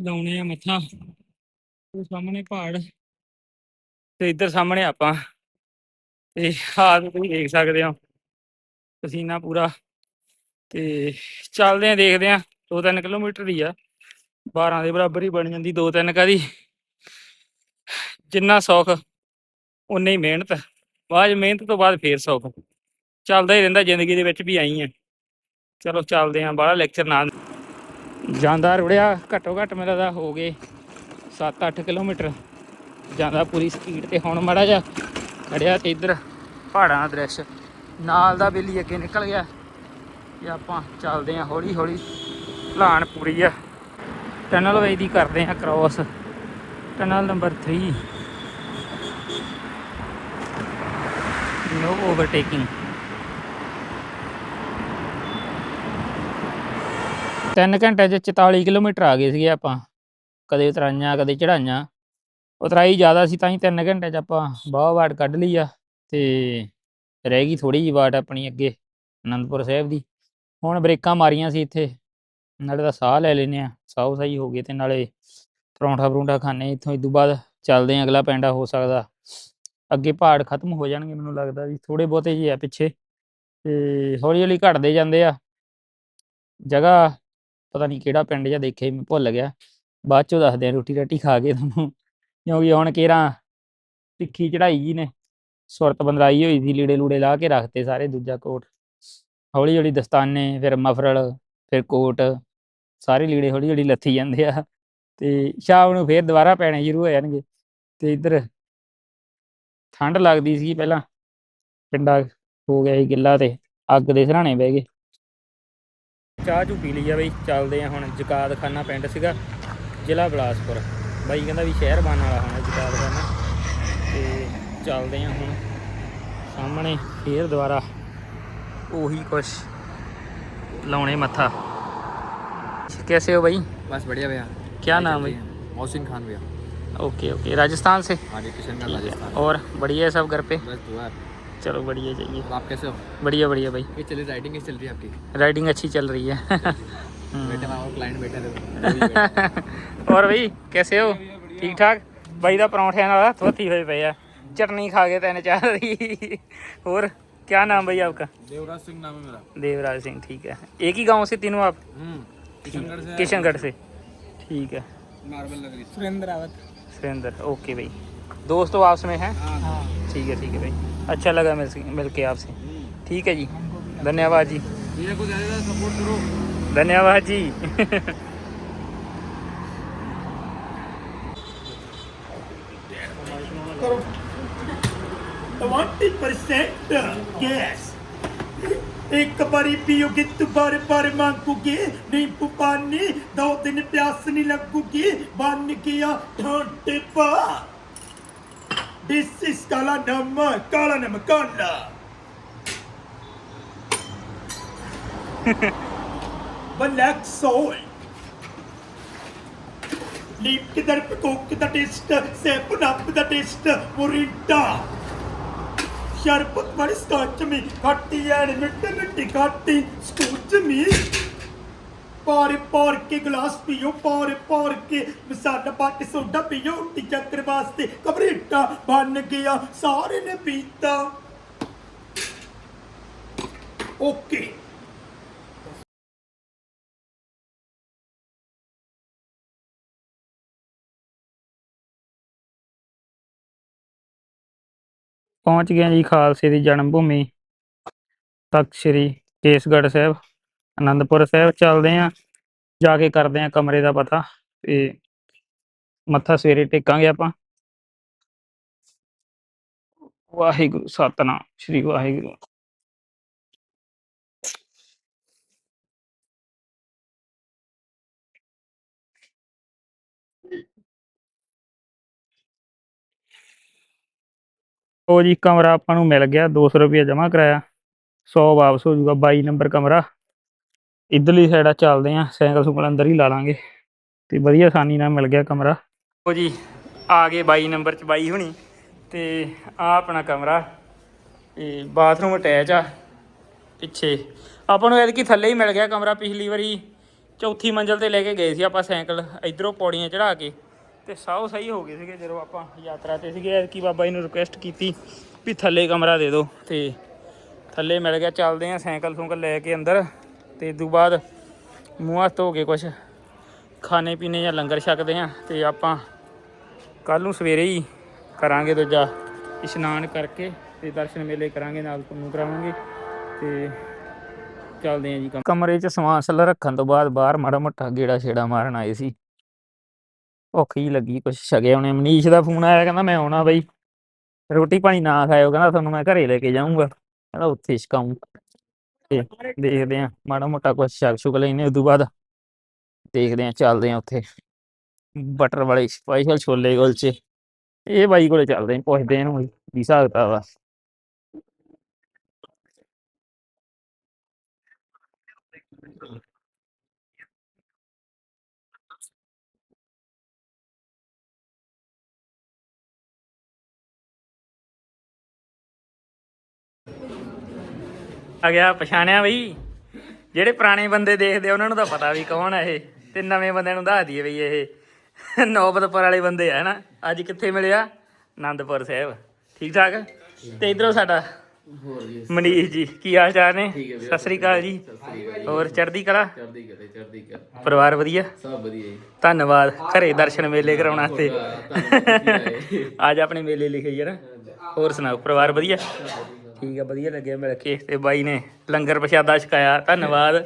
ਲਾਉਣੇ ਆ ਮੱਥਾ। ਉਹ ਸਾਹਮਣੇ ਪਹਾੜ। ਤੇ ਇੱਧਰ ਸਾਹਮਣੇ ਆਪਾਂ। ਤੇ ਹਾਲ ਤੁਸੀਂ ਦੇਖ ਸਕਦੇ ਹੋ। ਪਸੀਨਾ ਪੂਰਾ। ਤੇ ਚੱਲਦੇ ਆ, ਦੇਖਦੇ ਆ। 2-3 ਕਿਲੋਮੀਟਰ ਹੀ ਆ। 12 ਦੇ ਬਰਾਬਰ ਹੀ ਬਣ ਜਾਂਦੀ 2-3 ਕਾਦੀ। ਜਿੰਨਾ ਸੌਖ ਉਨੀ ਹੀ ਮਿਹਨਤ। ਬਾਅਦ ਮਿਹਨਤ ਤੋਂ ਬਾਅਦ ਫੇਰ ਸੌਖ। ਚੱਲਦਾ ਹੀ ਰਹਿੰਦਾ, ਜ਼ਿੰਦਗੀ ਦੇ ਵਿੱਚ ਵੀ ਆਈ ਆ। ਚਲੋ ਚੱਲਦੇ ਆ ਬਾਹਲਾ ਲੈਕਚਰ ਨਾ ਜਾਂਦਾ ਰੁੜਿਆ ਘੱਟੋ ਘੱਟ ਮੇਰਾ ਦਾ ਹੋ ਗਏ 7-8 ਕਿਲੋਮੀਟਰ। ਜਾਂਦਾ ਪੂਰੀ ਸਪੀਡ ਤੇ ਹੁਣ ਮਾੜਾ ਜਿਹਾ ਖੜਿਆ ਤੇ ਇੱਧਰ ਪਹਾੜਾਂ ਦਾ ਦ੍ਰਿਸ਼। ਨਾਲ ਦਾ ਬੇਲੀ ਅੱਗੇ ਨਿਕਲ ਗਿਆ ਤੇ ਆਪਾਂ ਚੱਲਦੇ ਆਂ ਹੌਲੀ ਹੌਲੀ। ਢਲਾਣ ਪੂਰੀ ਆ। ਟਨਲ ਵੇ ਦੀ ਕਰਦੇ ਆਂ cross tunnel number 3 no overtaking ਤਿੰਨ ਘੰਟੇ ਚ 44 ਕਿਲੋਮੀਟਰ ਆ ਗਏ ਸੀਗੇ ਆਪਾਂ। ਕਦੇ ਉਤਰਾਈਆਂ, ਕਦੇ ਚੜਾਈਆਂ ਉਤਰਾਈ ਜ਼ਿਆਦਾ ਸੀ ਤਾਂ ਹੀ 3 ਘੰਟੇ ਚ ਆਪਾਂ ਬਾਹ ਵਾਟ ਕੱਢ ਲਈ ਆ ਤੇ ਰਹਿ ਗਈ ਥੋੜੀ ਜਿਹੀ ਵਾਟ ਆਪਣੀ ਅੱਗੇ, ਅਨੰਦਪੁਰ ਸਾਹਿਬ ਦੀ। ਹੁਣ ਬ੍ਰੇਕਾਂ ਮਾਰੀਆਂ ਸੀ ਇੱਥੇ। ਨਾਲੇ ਤਾਂ ਸਾਹ ਲੈ ਲੈਨੇ ਆ ਸਾਹ ਸਹੀ ਹੋ ਗਏ ਤੇ ਨਾਲੇ ਪਰੌਂਠਾ ਪਰੌਂਠਾ ਖਾਣੇ ਇੱਥੋਂ ਇਦੋਂ ਬਾਅਦ ਚੱਲਦੇ ਆ ਅਗਲਾ ਪੈਂਡਾ ਹੋ ਸਕਦਾ। ਅੱਗੇ ਪਹਾੜ ਖਤਮ ਹੋ ਜਾਣਗੇ ਮੈਨੂੰ ਲੱਗਦਾ ਵੀ। ਥੋੜੇ ਬਹੁਤੇ ਜਿਹੇ ਆ ਪਿੱਛੇ। ਤੇ ਹੌਲੀ ਹੌਲੀ ਘਟਦੇ ਜਾਂਦੇ ਆ। ਜਗ੍ਹਾ ਪਤਾ ਨਹੀਂ ਕਿਹੜਾ ਪਿੰਡ ਜਾਂ ਦੇਖੇ ਮੈਂ ਭੁੱਲ ਗਿਆ। ਬਾਅਦ ਚੋਂ ਦੱਸਦੇ ਆ ਰੋਟੀ ਰਾਟੀ ਖਾ ਕੇ ਤੁਹਾਨੂੰ। ਕਿਉਂਕਿ ਹੁਣ ਕੇਰਾਂ ਤਿੱਖੀ ਚੜਾਈ ਜੀ ਨੇ। ਸੁਰਤ ਬੰਦਰਾਈ ਹੋਈ ਸੀ, ਲੀੜੇ ਲੂੜੇ ਲਾ ਕੇ ਰੱਖਤੇ ਸਾਰੇ ਦੂਜਾ ਕੋਟ। ਹੌਲੀ ਹੌਲੀ ਦਸਤਾਨੇ, ਫਿਰ ਮਫਰਲ, ਫਿਰ ਕੋਟ। ਸਾਰੇ ਲੀੜੇ ਹੌਲੀ ਹੌਲੀ ਲੱਥੀ ਜਾਂਦੇ ਆ। ਤੇ ਸ਼ਾਮ ਨੂੰ ਫੇਰ ਦੁਬਾਰਾ ਪੈਣੇ ਸ਼ੁਰੂ ਹੋ ਜਾਣਗੇ। ਤੇ ਇੱਧਰ ਠੰਡ ਲੱਗਦੀ ਸੀ ਪਹਿਲਾਂ। ਪਿੰਡਾ ਹੋ ਗਿਆ ਸੀ ਗਿੱਲਾ ਤੇ। ਅੱਗ ਦੇ ਸਰਾਣੇ ਬਹਿ ਗਏ। ਚਾਹ ਚੂ ਪੀ ਲਈ ਆ ਬਈ ਚੱਲਦੇ ਆ ਹੁਣ ਜਕਾਦ ਖਾਨਾ ਪਿੰਡ ਸੀਗਾ ਜ਼ਿਲ੍ਹਾ ਬਿਲਾਸਪੁਰ ਬਾਈ ਕਹਿੰਦਾ ਵੀ ਸ਼ਹਿਰ ਬਣਨ ਵਾਲਾ ਹੁਣ ਜਕਾਦ ਖਾਨਾ ਤੇ ਚੱਲਦੇ ਆ ਹੁਣ ਸਾਹਮਣੇ ਫੇਰ ਦੁਬਾਰਾ ਉਹੀ ਕੁਛ ਲਾਉਣੇ ਮੱਥਾ कैसे हो भाई बस बढ़िया भैया क्या नाम है मोहसिन खान भैया ओके ओके राजस्थान से हाँ जी किशनगढ़ राजस्थान और बढ़िया है सब घर पे बस दुआ चलो बढ़िया चाहिए अब आप कैसे हो बढ़िया बढ़िया भाई ये चली राइडिंग कैसी चल रही है आपकी राइडिंग अच्छी चल रही है हम्म। बेटे वहाँ क्लाइंट बैठे थे और भाई कैसे हो ठीक ठाक ਬਾਈ ਦਾ ਪਰੌਂਠਿਆਂ ਨਾਲ ਥੋਤੀ ਹੋਏ ਪਏ ਆ ਚਟਨੀ ਖਾ ਕੇ ਤਿੰਨ ਚਾਰ ਦੀ ਹੋਰ क्या नाम भैया आपका देवराज सिंह नाम है मेरा देवराज सिंह ठीक है एक ही गांव से तीनों आप किशनगढ़ से किशनगढ़ से ठीक है मार्बल नगरी सुरेंद्र रावत सुरेंद्र ओके भाई दोस्त तो आपस में हैं हाँ ठीक है ठीक है भाई अच्छा लगा मिल के आपसे। ठीक है जी। धन्यवाद जी। धन्यवाद जी। परसेंट एक बारी पियोगी तो बार बार मांगोगे। नींबू पानी, दो दिन प्यास नहीं लगूगी। बान किया ठंडे पा This is Kala Nama, Kala Nama Kala. Black soul. Leap to the cook the taste, seven up the taste, Murinta. Sharp but my scotch me, cut the air, mitt and cut the scotch me. ਕੇ ਗਲਾਸ ਪੀਓ, ਪਾਰ ਪਾਰ ਕੇ ਮਸਾਲਾ ਪਾ ਸੋਡਾ ਪੀਓ ਟੀ ਚੱਕਰ ਵਾਸਤੇ ਕਬਰੇਟਾ ਬਣ ਗਿਆ, ਸਾਰੇ ਨੇ ਪੀਤਾ। ਓਕੇ। ਪਹੁੰਚ ਗਏ ਜੀ ਖਾਲਸੇ ਦੀ ਜਨਮ ਭੂਮੀ, ਤਖਤ ਸ੍ਰੀ ਕੇਸਗੜ੍ਹ ਸਾਹਿਬ। ਅਨੰਦਪੁਰ ਸਾਹਿਬ ਚੱਲਦੇ ਆਂ ਜਾ ਕੇ ਕਰਦੇ ਆਂ ਕਮਰੇ ਦਾ ਪਤਾ ਤੇ ਮੱਥਾ ਸਵੇਰੇ ਟੇਕਾਂਗੇ ਆਪਾਂ। ਵਾਹਿਗੁਰੂ, ਸਤਨਾਮ, ਸ੍ਰੀ ਵਾਹਿਗੁਰੂ। ਉਹ ਜੀ, ਕਮਰਾ ਆਪਾਂ ਨੂੰ ਮਿਲ ਗਿਆ 200 ਰੁਪਏ ਜਮ੍ਹਾਂ ਕਰਾਇਆ। 100 ਵਾਪਸ ਹੋ ਜਾਊਗਾ 22 ਨੰਬਰ ਕਮਰਾ। ਇਧਰਲੀ ਸਾਈਡ ਆ, ਚੱਲਦੇ ਆ ਸਾਈਕਲ ਸੁਕਲ ਅੰਦਰ ਹੀ ਲਾ ਲਾਂਗੇ। ਤੇ ਵਧੀਆ ਆਸਾਨੀ ਨਾਲ ਮਿਲ ਗਿਆ ਕਮਰਾ। ਉਹ ਜੀ, ਆ ਗਏ 22 ਨੰਬਰ ਚ ਬਾਈ ਹੁਣੀ, ਤੇ ਆ ਆਪਣਾ ਕਮਰਾ, ਤੇ ਬਾਥਰੂਮ ਅਟੈਚ ਆ, ਪਿੱਛੇ। ਆਪਾਂ ਨੂੰ ਐਤਕੀ ਥੱਲੇ ਹੀ ਮਿਲ ਗਿਆ ਕਮਰਾ, ਪਿਛਲੀ ਵਾਰੀ ਚੌਥੀ ਮੰਜ਼ਲ ਤੇ ਲੈ ਕੇ ਗਏ ਸੀ ਆਪਾਂ ਸਾਈਕਲ, ਇਧਰੋਂ ਪੌੜੀਆਂ ਚੜਾ ਕੇ। ਤੇ ਸਾਹ ਸਹੀ ਹੋ ਗਏ ਸੀਗੇ ਜਦੋਂ ਆਪਾਂ ਯਾਤਰਾ ਤੇ ਸੀਗੇ, ਐਤਕੀ ਬਾਬਾ ਜੀ ਨੂੰ ਰਿਕੁਐਸਟ ਕੀਤੀ ਵੀ ਥੱਲੇ ਕਮਰਾ ਦੇ ਦਿਓ। ਤੇ ਥੱਲੇ ਮਿਲ ਗਿਆ, ਚੱਲਦੇ ਆ ਸਾਈਕਲ ਸੁੰਕਲ ਲੈ ਕੇ ਅੰਦਰ। ਤੇ ਇਦੋਂ ਬਾਅਦ ਮੂੰਹ ਹੱਥ ਧੋ ਕੇ ਕੁਛ ਖਾਣੇ ਪੀਣੇ ਜਾਂ ਲੰਗਰ ਛਕਦੇ ਆ ਤੇ ਆਪਾਂ ਕੱਲ ਨੂੰ ਸਵੇਰੇ ਹੀ ਕਰਾਂਗੇ ਦੂਜਾ ਇਸ਼ਨਾਨ ਕਰਕੇ ਤੇ ਦਰਸ਼ਨ ਮੇਲੇ ਕਰਾਂਗੇ, ਨਾਲ ਤੁਹਾਨੂੰ ਕਰਾਵਾਂਗੇ ਤੇ ਚੱਲਦੇ ਆ ਜੀ ਕਮਰੇ 'ਚ ਸਮਾਨ ਸੱਲਾ ਰੱਖਣ ਤੋਂ ਬਾਅਦ ਬਾਹਰ ਮਾੜਾ ਮੋਟਾ ਗੇੜਾ ਛੇੜਾ ਮਾਰਨ ਆਏ ਸੀ। ਭੁੱਖ ਹੀ ਲੱਗੀ, ਕੁਛ ਛਗੇ ਉਹਨੇ ਮਨੀਸ਼ ਦਾ ਫੋਨ ਆਇਆ, ਕਹਿੰਦਾ ਮੈਂ ਆਉਣਾ ਬਈ। ਰੋਟੀ ਪਾਣੀ ਨਾ ਖਾਇਓ, ਕਹਿੰਦਾ ਤੁਹਾਨੂੰ ਮੈਂ ਘਰੇ ਲੈ ਕੇ ਜਾਊਂਗਾ। ਕਹਿੰਦਾ ਉੱਥੇ ਛਕਾਉਂ ਤੇ ਦੇਖਦੇ ਆ ਮਾੜਾ ਮੋਟਾ ਕੁਛ ਸ਼ੱਕ ਸ਼ੁਕ ਲੈਨੇ ਉਦੋਂ ਬਾਅਦ ਦੇਖਦੇ ਆ ਚੱਲਦੇ ਆ ਉੱਥੇ। ਬਟਰ ਵਾਲੇ ਸਪੈਸ਼ਲ ਛੋਲੇ ਕੁਲਚੇ ਇਹ ਬਾਈ ਕੋਲੇ ਚੱਲਦੇ ਆ ਪੁੱਛਦੇ ਆ ਇਹਨੂੰ ਵੀ ਹਿਸਾਬ ਕਿਤਾਬ ਆ। ਆ ਗਿਆ ਪਛਾਣਿਆ ਬਈ। ਜਿਹੜੇ ਪੁਰਾਣੇ ਬੰਦੇ ਦੇਖਦੇ ਉਹਨਾਂ ਨੂੰ ਤਾਂ ਪਤਾ ਵੀ ਕੌਣ ਆ ਇਹ। ਤੇ ਨਵੇਂ ਬੰਦਿਆਂ ਨੂੰ ਦੱਸ ਦਈਏ ਬਈ ਇਹ। ਨੌਬਤਪੁਰ ਵਾਲੇ ਬੰਦੇ ਆ ਨਾ ਅੱਜ ਕਿੱਥੇ ਮਿਲਿਆ? ਆਨੰਦਪੁਰ ਸਾਹਿਬ। ਠੀਕ ਠਾਕ? ਤੇ ਇਧਰੋਂ ਸਾਡਾ ਮਨੀਸ਼ ਜੀ ਕੀ ਹਾਲ ਚਾਲ ਨੇ? ਸਤਿ ਸ੍ਰੀ ਅਕਾਲ ਜੀ। ਹੋਰ ਚੜ੍ਹਦੀ ਕਲਾ? ਚੜ੍ਹਦੀ ਚੜ੍ਹਦੀ ਪਰਿਵਾਰ ਵਧੀਆ? ਸਭ ਵਧੀਆ ਜੀ। ਧੰਨਵਾਦ ਘਰੇ ਦਰਸ਼ਨ ਮੇਲੇ ਕਰਾਉਣ ਵਾਸਤੇ। ਅੱਜ ਆਪਣੇ ਮੇਲੇ ਲਿਖੇ ਨਾ ਹੋਰ ਸੁਣਾਓ ਪਰਿਵਾਰ ਵਧੀਆ। ਠੀਕ ਆ ਵਧੀਆ ਲੱਗਿਆ ਮਿਲ ਕੇ ਤੇ ਬਾਈ ਨੇ। ਲੰਗਰ ਪ੍ਰਸ਼ਾਦਾ ਛਕਾਇਆ ਧੰਨਵਾਦ।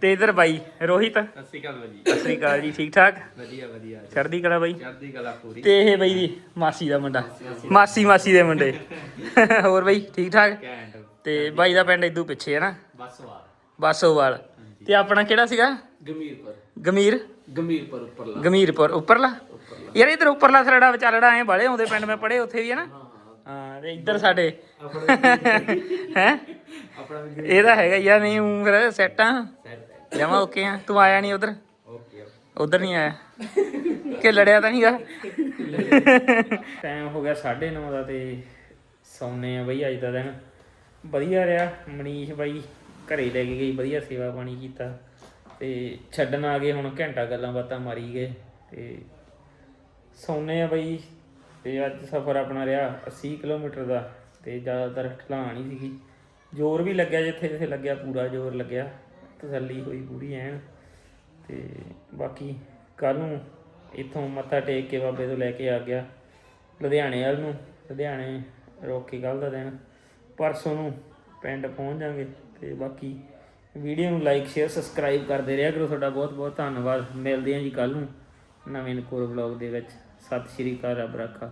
ਤੇ ਇਧਰ ਬਾਈ ਰੋਹਿਤ? ਸਤਿ ਸ੍ਰੀ ਅਕਾਲ ਜੀ। ਸਤਿ ਸ੍ਰੀ ਅਕਾਲ ਜੀ ਠੀਕ ਠਾਕ? ਵਧੀਆ ਵਧੀਆ। ਚੜ੍ਹਦੀ ਕਲਾ ਬਾਈ? ਚੜ੍ਹਦੀ ਕਲਾ ਪੂਰੀ। ਤੇ ਇਹ ਬਾਈ ਦੀ ਮਾਸੀ ਦਾ ਮੁੰਡਾ। ਮਾਸੀ ਮਾਸੀ। ਦੇ ਮੁੰਡੇ। ਹੋਰ ਬਾਈ ਠੀਕ ਠਾਕ? ਤੇ ਬਾਈ ਦਾ ਪਿੰਡ ਇਦੋਂ ਪਿੱਛੇ ਹੈ ਨਾ? ਬਸਵਾਲ ਬਾਸੋਵਾਲ ਤੇ ਆਪਣਾ ਕਿਹੜਾ ਸੀਗਾ? ਗਮੀਰਪੁਰ। ਗਮੀਰ? ਗਮੀਰਪੁਰ ਉੱਪਰਲਾ। ਗਮੀਰਪੁਰ ਉੱਪਰਲਾ? ਯਾਰ ਇਧਰ ਉੱਪਰਲਾ ਸਰੜਾ ਵਿਚਾਲੜਾ ਐ ਬਾਲੇ ਆਉਂਦੇ ਪਿੰਡ ਮੈਂ ਪੜੇ ਉੱਥੇ ਵੀ ਹੈ ਨਾ। ਹਾਂ ਤੇ ਇੱਧਰ ਸਾਡੇ। ਹੈ? ਆਪਣਾ ਵੀ ਇਹਦਾ ਹੈਗਾ ਯਾਰ ਨਹੀਂ ਹੂੰ ਫਿਰ ਸੈੱਟ ਆ। ਜਮਾ ਓਕੇ ਆ। ਤੂੰ ਆਇਆ ਨਹੀਂ ਉਧਰ? ਓਕੇ ਉਧਰ ਨਹੀਂ ਆਇਆ। ਕਿ ਲੜਿਆ ਤਾਂ ਨਹੀਂਗਾ? ਟਾਈਮ ਹੋ ਗਿਆ 9:30 ਦਾ ਤੇ ਸੌਂਨੇ ਆ ਬਈ ਅੱਜ ਦਾ ਦਿਨ। ਵਧੀਆ ਰਿਹਾ ਮਨੀਸ਼ ਬਾਈ ਘਰੇ ਲੈ ਕੇ ਗਈ ਵਧੀਆ ਸੇਵਾ ਪਾਣੀ ਕੀਤਾ। ਤੇ ਛੱਡਣ ਆ ਗਏ ਹੁਣ ਘੰਟਾ ਗੱਲਾਂ ਬਾਤਾਂ ਮਾਰੀ ਗਏ। ਤੇ ਸੌਂਨੇ ਆ ਬਈ ਤੇ ਅੱਜ ਸਫ਼ਰ ਆਪਣਾ ਰਿਹਾ 80 ਕਿਲੋਮੀਟਰ ਦਾ ਤੇ ਜ਼ਿਆਦਾਤਰ ਢਲਾਣ ਹੀ ਸੀਗੀ। ਜ਼ੋਰ ਵੀ ਲੱਗਿਆ ਜਿੱਥੇ ਜਿੱਥੇ ਲੱਗਿਆ, ਪੂਰਾ ਜ਼ੋਰ ਲੱਗਿਆ, ਤਸੱਲੀ ਹੋਈ ਪੂਰੀ ਐਨ। ਤੇ ਬਾਕੀ ਕੱਲ ਨੂੰ ਇੱਥੋਂ ਮੱਥਾ ਟੇਕ ਕੇ ਬਾਬੇ ਤੋਂ ਲੈ ਕੇ ਆ ਗਿਆ, ਲੁਧਿਆਣੇ ਵੱਲ ਨੂੰ। ਲੁਧਿਆਣੇ ਰੋਕ ਕੇ ਕੱਲ ਦਾ ਦਿਨ, ਪਰਸੋਂ ਨੂੰ ਪਿੰਡ ਪਹੁੰਚ ਜਾਾਂਗੇ। ਤੇ ਬਾਕੀ ਵੀਡੀਓ ਨੂੰ ਲਾਈਕ ਸ਼ੇਅਰ ਸਬਸਕ੍ਰਾਈਬ ਕਰਦੇ ਰਿਹਾ ਕਰੋ। ਤੁਹਾਡਾ ਬਹੁਤ ਬਹੁਤ ਧੰਨਵਾਦ। ਮਿਲਦੇ ਹਾਂ ਜੀ ਕੱਲ ਨੂੰ ਨਵੇਂ ਨਕੋਰ ਵਲੌਗ ਦੇ ਵਿੱਚ। ਸਤਿ ਸ਼੍ਰੀ ਅਕਾਲ ਰੱਬ ਰਾਖਾ।